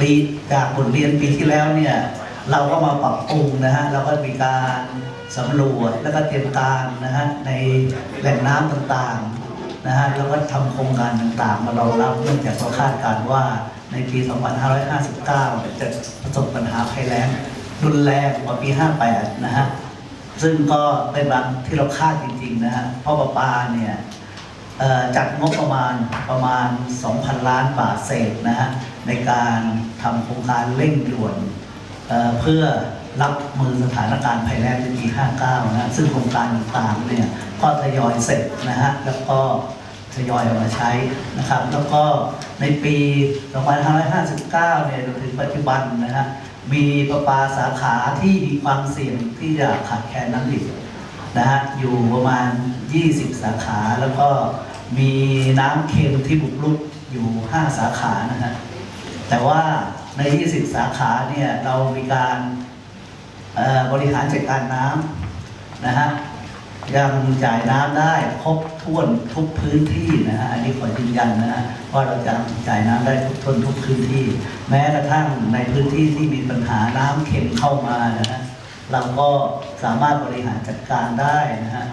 ปีจากบทเรียนปีที่แล้วเนี่ยเราก็มาปรับปรุงนะฮะเราก็มีการสำรวจแล้วก็เตรียมการนะฮะในแหล่งน้ำต่างๆนะฮะแล้วก็ทำโครงการต่างๆ มารองรับเนื่องจากเราคาดการว่าในปี 2559 จะประสบปัญหาภัยแล้งรุนแรงกว่าปี 58 นะฮะซึ่งก็เป็นบางที่เราคาดจริงๆนะฮะเพราะประปาเนี่ย จัดงบประมาณประมาณ 2,000 ล้านบาทเศษนะฮะในการทำโครงการเร่งด่วนเเพื่อรับมือสถานการณ์ภัยแล้งในปี 59 นะซึ่งโครงการต่างๆเนี่ยก็ทยอยเสร็จนะฮะแล้วก็ทยอยเอามาใช้นะครับ แล้วก็ในปี 2559 เนี่ยจนถึงปัจจุบันนะฮะมีประปาสาขาที่มีความเสี่ยงที่จะขาดแคลนน้ำดิบ นะฮะอยู่ประมาณ 20 สาขาแล้วก็มีน้ำเค็มที่บุกรุกอยู่ 5 สาขานะฮะแต่ว่าใน 20 สาขาเนี่ยเรามีการบริหารจัดการน้ำนะฮะยังจ่ายน้ำได้ครบถ้วนทุกพื้นที่นะฮะอันนี้ขอยืนยันนะฮะว่าเราจะจ่ายน้ำได้ทุกทนทุกพื้นที่ แม้กระทั่งในพื้นที่ที่มีปัญหาน้ำเข็มเข้ามานะฮะ เราก็สามารถบริหารจัดการได้นะฮะ